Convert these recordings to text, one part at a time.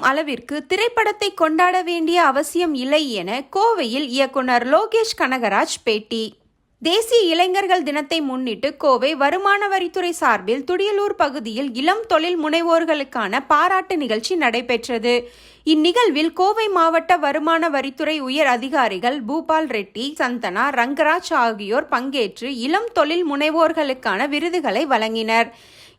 அளவிற்கு திரைப்படத்தை கொண்டாட வேண்டிய அவசியம் இல்லை என கோவையில் இயக்குனர் லோகேஷ் கனகராஜ் பேட்டி. தேசிய இளைஞர்கள் தினத்தை முன்னிட்டு கோவை வருமான வரித்துறை சார்பில் துடியலூர் பகுதியில் இளம் தொழில் முனைவோர்களுக்கான பாராட்டு நிகழ்ச்சி நடைபெற்றது. இந்நிகழ்வில் கோவை மாவட்ட வருமான வரித்துறை உயர் அதிகாரிகள் பூபால் ரெட்டி சந்தனா ரங்கராஜ் ஆகியோர் பங்கேற்று இளம் தொழில் முனைவோர்களுக்கான விருதுகளை வழங்கினர்.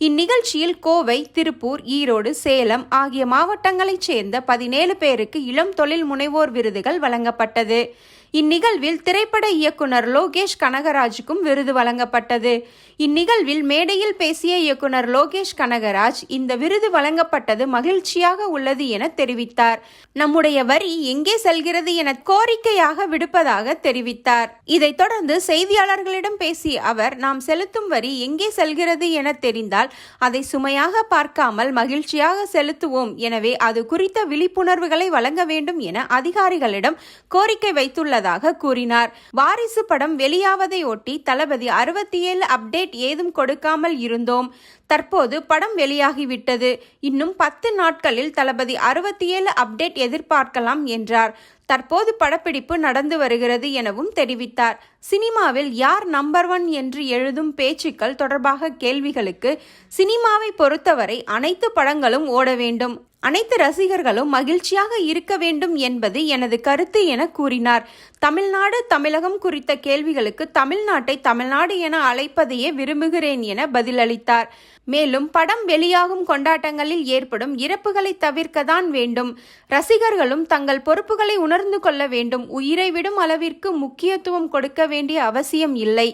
இந்நிகழ்ச்சியில் கோவை திருப்பூர் ஈரோடு சேலம் ஆகிய மாவட்டங்களைச் சேர்ந்த பதினேழு பேருக்கு இளம் தொழில் முனைவோர் விருதுகள் வழங்கப்பட்டது. இந்நிகழ்வில் திரைப்பட இயக்குனர் லோகேஷ் கனகராஜுக்கும் விருது வழங்கப்பட்டது. இந்நிகழ்வில் மேடையில் பேசிய இயக்குனர் லோகேஷ் கனகராஜ் இந்த விருது வழங்கப்பட்டது மகிழ்ச்சியாக உள்ளது என தெரிவித்தார். நம்முடைய வரி எங்கே செல்கிறது என கோரிக்கையாக விடுப்பதாக தெரிவித்தார். இதைத் தொடர்ந்து செய்தியாளர்களிடம் பேசிய அவர் நாம் செலுத்தும் வரி எங்கே செல்கிறது என தெரிந்தால் அதை சுமையாக பார்க்காமல் மகிழ்ச்சியாக செலுத்துவோம். எனவே அது குறித்த விழிப்புணர்வுகளை வழங்க வேண்டும் என அதிகாரிகளிடம் கோரிக்கை வைத்துள்ளது. வைத்துள்ளதாக கூறினார். வாரிசு படம் வெளியாவதை ஒட்டி தளபதி அறுபத்தி ஏழு அப்டேட் ஏதும் கொடுக்காமல் இருந்தோம். தற்போது படம் வெளியாகிவிட்டது. இன்னும் பத்து நாட்களில் தளபதி அறுபத்தி ஏழு அப்டேட் எதிர்பார்க்கலாம் என்றார். தற்போது படப்பிடிப்பு நடந்து வருகிறது எனவும் தெரிவித்தார். சினிமாவில் யார் நம்பர் ஒன் என்று எழுதும் பேச்சுக்கள் தொடர்பாக கேள்விகளுக்கு சினிமாவை பொறுத்தவரை அனைத்து படங்களும் ஓட வேண்டும். அனைத்து ரசிகர்களும் மகிழ்ச்சியாக இருக்க வேண்டும் என்பது எனது கருத்து என கூறினார். தமிழ்நாடு தமிழகம் குறித்த கேள்விகளுக்கு தமிழ்நாட்டை தமிழ்நாடு என அழைப்பதையே விரும்புகிறேன் என பதிலளித்தார். மேலும் படம் வெளியாகும் கொண்டாட்டங்களில் ஏற்படும் இறப்புகளை தவிர்க்க தான் வேண்டும். ரசிகர்களும் தங்கள் பொறுப்புகளை உணர்ந்து கொள்ள வேண்டும். உயிரை விடும் அளவிற்கு முக்கியத்துவம் கொடுக்க வேண்டிய அவசியம் இல்லை.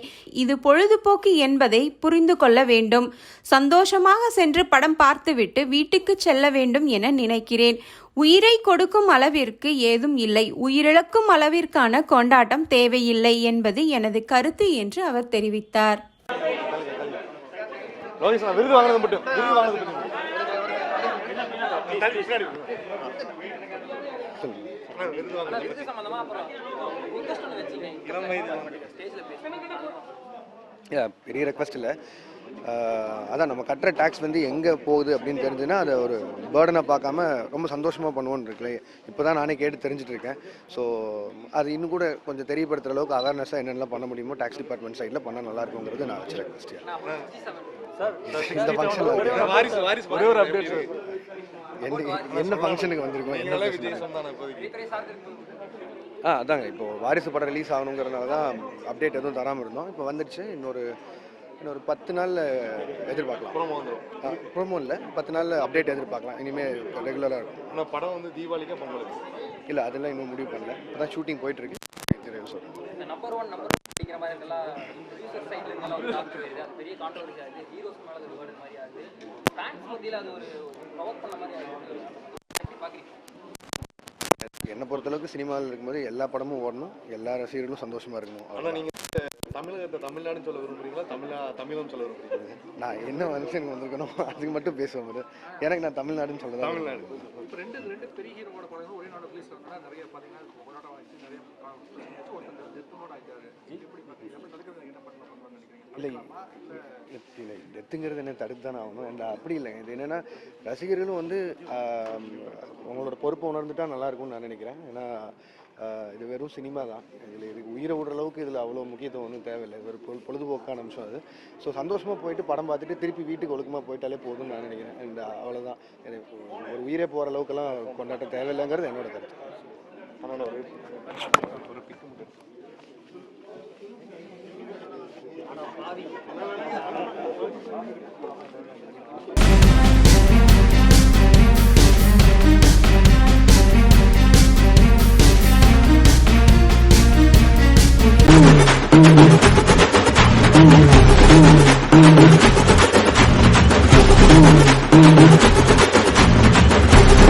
இது பொழுதுபோக்கு என்பதை புரிந்து கொள்ள வேண்டும். சந்தோஷமாக சென்று படம் பார்த்துவிட்டு வீட்டுக்கு செல்ல வேண்டும் என நினைக்கிறேன். உயிரை கொடுக்கும் அளவிற்கு ஏதும் இல்லை. உயிரிழக்கும் அளவிற்கான கொண்டாட்டம் தேவையில்லை என்பது எனது கருத்து என்று அவர் தெரிவித்தார். லோகேஷ் நான் விருது வாங்கினது மட்டும். விருது வாங்கினது மட்டும். விருது சம்பந்தமா அப்புறம் பெரிய ரெக்வஸ்ட் இல்லை. அதான் நம்ம கட்டுற டேக்ஸ் வந்து எங்கே போகுது அப்படின்னு தெரிஞ்சுன்னா அதை ஒரு பேர்டனை பார்க்காம ரொம்ப சந்தோஷமாக பண்ணுவோன்னு இருக்குல்ல. இப்போ தான் நானே கேட்டு தெரிஞ்சுட்டு இருக்கேன். ஸோ அது இன்னும் கூட கொஞ்சம் தெரியப்படுத்துகிற அளவுக்கு அவேர்னஸாக என்னென்னலாம் பண்ண முடியுமோ டேக்ஸ் டிபார்ட்மெண்ட் சைடில் பண்ணால் நல்லா இருக்குங்கிறது நான் வச்சு ரெக்வஸ்ட் இந்த ஃபங்க்ஷனில் வாரிசு வாரிசு ஒரே ஒரு அப்டேட். என்ன என்ன ஃபங்க்ஷனுக்கு வந்திருக்கோம். ஆ அதாங்க. இப்போ வாரிசு படம் ரிலீஸ் ஆகணுங்கிறதுனால தான் அப்டேட் எதுவும் தராமல் இருந்தோம். இப்போ வந்துடுச்சு. இன்னொரு இன்னொரு பத்து நாளில் எதிர்பார்க்கலாம். ப்ரோமோ வந்துடும் ப்ரோமோ இல்லை. பத்து நாளில் அப்டேட் எதிர்பார்க்கலாம். இனிமேல் ரெகுலராக இருக்கும். ஆனால் படம் வந்து தீபாவளிக்கா பொங்கலுக்கு? இல்லை அதெல்லாம் இன்னும் முடிவு பண்ணல. அதான் ஷூட்டிங் போயிட்டுருக்கு அப்படிங்கிற மாதிரி ஒரு. அது பெரிய ஆகுது. மேல ஒரு மாதிரி ஆகுது. மத்தியில அது ஒரு பண்ண மாதிரி ஆகுது. பாக்குறீங்க? என்னை பொறுத்தளவுக்கு சினிமாவில் இருக்கும்போது எல்லா படமும் ஓடணும் எல்லா ரசிகர்களும் சந்தோஷமாக இருக்கணும் ஆனால். நீங்கள் தமிழகத்தை தமிழ்நாடுன்னு சொல்ல விரும்புறீங்களா? தமிழா தமிழம் சொல்ல விரும்புறீங்களா? நான் என்ன ஃபங்க்ஷனுக்கு வந்திருக்கணும்? அதுக்கு மட்டும் பேசுவேன் போது எனக்கு நான் தமிழ்நாடுன்னு சொல்ல தமிழ்நாடு. இப்போ ரெண்டு ரெண்டு பெரிய ஹீரோட படங்கள் ஒரே நாடு ரிலீஸ் நிறைய பார்த்தீங்கன்னா போராட்டம் ஆச்சு நிறைய ஒருத்தர் டெத்துனோட ஆயிட்டாரு. எப்படி பார்த்தீங்க எப்படி தடுக்கிறது என்ன நினைக்கிறீங்க இல்லை இல்லை டெத்துங்கிறது என்ன தடுத்து தானே ஆகணும்? அண்ட் அப்படி இல்லைங்க இது என்னென்னா ரசிகர்களும் வந்து உங்களோட பொறுப்பை உணர்ந்துட்டா நல்லாயிருக்கும்னு நான் நினைக்கிறேன். ஏன்னா இது வெறும் சினிமா தான். இதில் இதுக்கு உயிரை விடுற அளவுக்கு இதில் அவ்வளோ முக்கியத்துவம் ஒன்றும் தேவையில்லை. இது ஒரு பொழு பொழுதுபோக்கான அம்சம் அது. ஸோ சந்தோஷமாக போயிட்டு படம் பார்த்துட்டு திருப்பி வீட்டுக்கு ஒழுக்கமாக போயிட்டாலே போதும்னு நான் நினைக்கிறேன். அண்ட் அவ்வளோதான் ஒரு உயிரே போகிற அளவுக்குலாம் கொண்டாட்ட தேவையில்லைங்கிறது என்னோட கருத்து. Ravi.